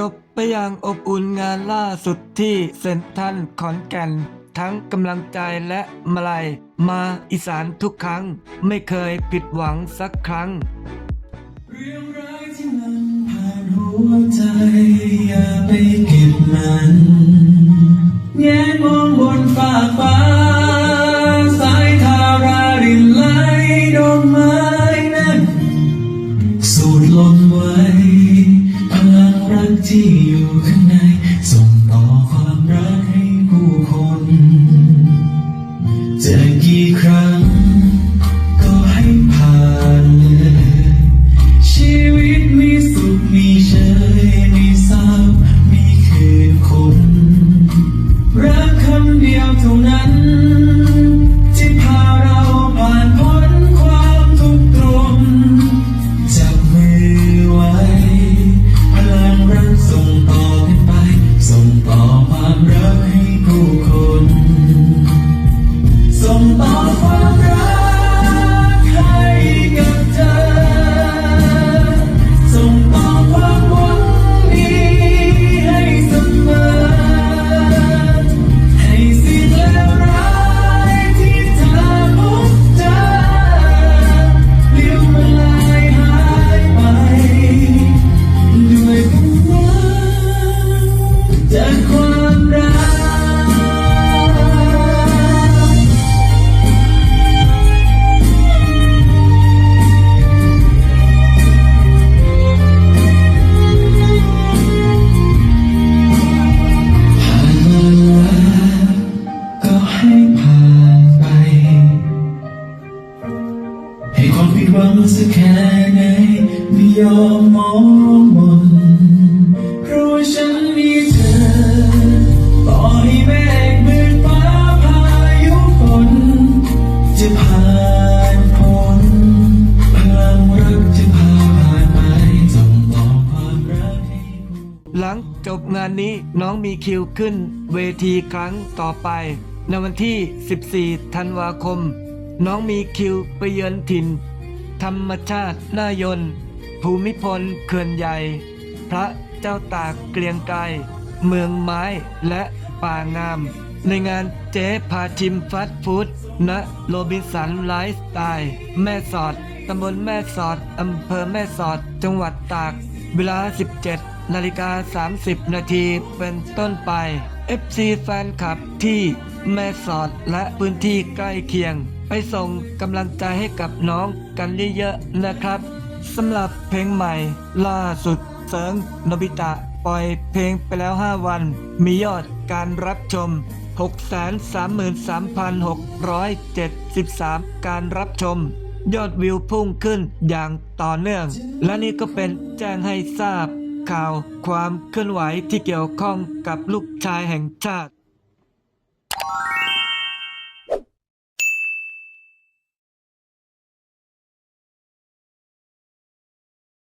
จบไปอย่างอบอุ่นงานล่าสุดที่เซนทรันขอนแก่น ทั้งกำลังใจและมาลัย มาอีสานทุกครั้ง ไม่เคยผิดหวังสักครั้ง เรื่องร้ายที่มันผ่านหัวใจอย่าไปเก็บมันแงนมองบนฟ้าฟ้าสายทารารินไหลดอกไม้นั้นสูดลมไว้ กที่อยู่ข้างใน ให้ผ่านไปให้ความผิดหวังสักแค่ไหนไม่ยอมมอง หลังจบงานนี้น้องมีคิวขึ้นเวทีครั้งต่อไป ในวันที่ 14 ธันวาคม น้องมีคิวไปเยือนถิ่น ธรรมชาติหน้ายน ภูมิพลเขื่อนใหญ่ พระเจ้าตากเกรียงไกรเมืองไม้และป่างาม ในงานเจ๊พาชิมฟาสต์ฟู้ดณโรบินสันไลฟ์สไตล์แม่สอดตำบลแม่สอดอำเภอแม่สอดจังหวัดตาก เวลา 17 นาฬิกา 30 นาทีเป็นต้นไป FC แฟนคลับที่แม่สอดและพื้นที่ใกล้เคียง ไปส่งกำลังใจให้กับน้องกันเยอะๆนะครับสำหรับเพลงใหม่ ล่าสุดเสิงนบิตะปล่อยเพลงไปแล้ว 5 วัน มียอดการรับชม 633,673 การรับชม ยอดวิวพุ่งขึ้นอย่างต่อเนื่อง และนี่ก็เป็นแจ้งให้ทราบ ข่าวความเคลื่อนไหวที่เกี่ยวข้องกับลูกชายแห่งชาติ